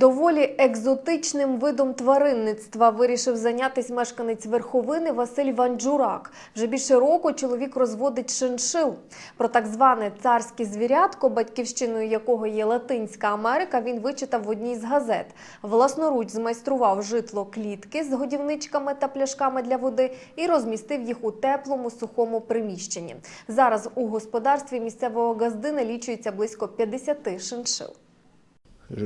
Доволі екзотичним видом тваринництва вирішив зайнятися мешканець верховини Василь Ванджурак. Вже більше року чоловік розводить шиншил. Про так зване царське звірятко, батьківщиною якого є Латинська Америка, він вичитав в одній з газет. Власноруч змайстрував житло клітки з годівничками та пляшками для води і розмістив їх у теплому сухому приміщенні. Зараз у господарстві місцевого газди налічується близько 50 шиншил.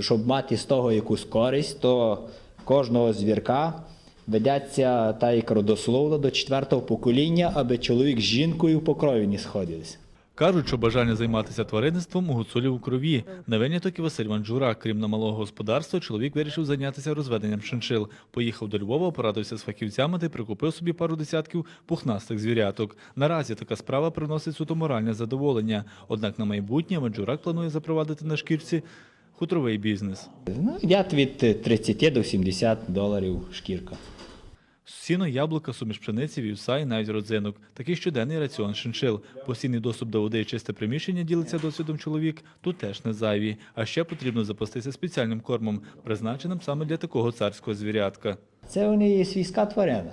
Щоб мати з того якусь користь, то кожного звірка ведеться та як родословно до четвертого покоління, аби чоловік з жінкою по крові не сходились. Кажуть, що бажання займатися тваринництвом у гуцулів у крові. На виняток і Василь Манджура. Крім на малого господарства, чоловік вирішив зайнятися розведенням шиншил. Поїхав до Львова, порадився з фахівцями та прикупив собі пару десятків пухнастих звіряток. Наразі така справа приносить суто моральне задоволення. Однак на майбутнє Манджурак планує запровадити на шкірці хутровий бізнес. Ну, йдять від 30 до 70 доларів шкірка. Сіно, яблука, суміш пшениці, вівса і навіть родзинок. Такий щоденний раціон шиншил. Постійний доступ до води і чисте приміщення ділиться досвідом чоловік. Тут теж не зайві. А ще потрібно запастися спеціальним кормом, призначеним саме для такого царського звірятка. Це вони є свійська тварина.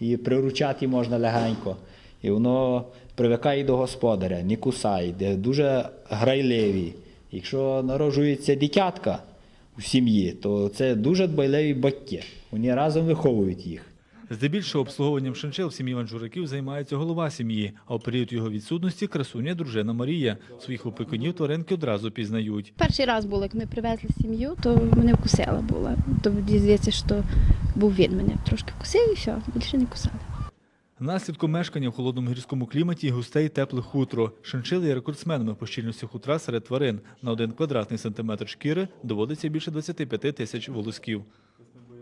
Її приручати можна легенько. І воно привикає до господаря, не кусає, дуже грайливі. Якщо народжується дитятка в сім'ї, то це дуже дбайливі батьки. Вони разом виховують їх. Здебільшого обслуговуванням шиншил в сім'ї манджураків займається голова сім'ї, а у період його відсутності красуня дружина Марія. Своїх опікунів тваринки одразу пізнають. Перший раз було, як ми привезли сім'ю, то мене вкусила була. То здається, що був він мене трошки вкусив і все, більше не кусали. Наслідком мешкання в холодному гірському кліматі густе і тепле хутро. Шиншили є рекордсменами по щільності хутра серед тварин. На один квадратний сантиметр шкіри доводиться більше 25 тисяч волосків.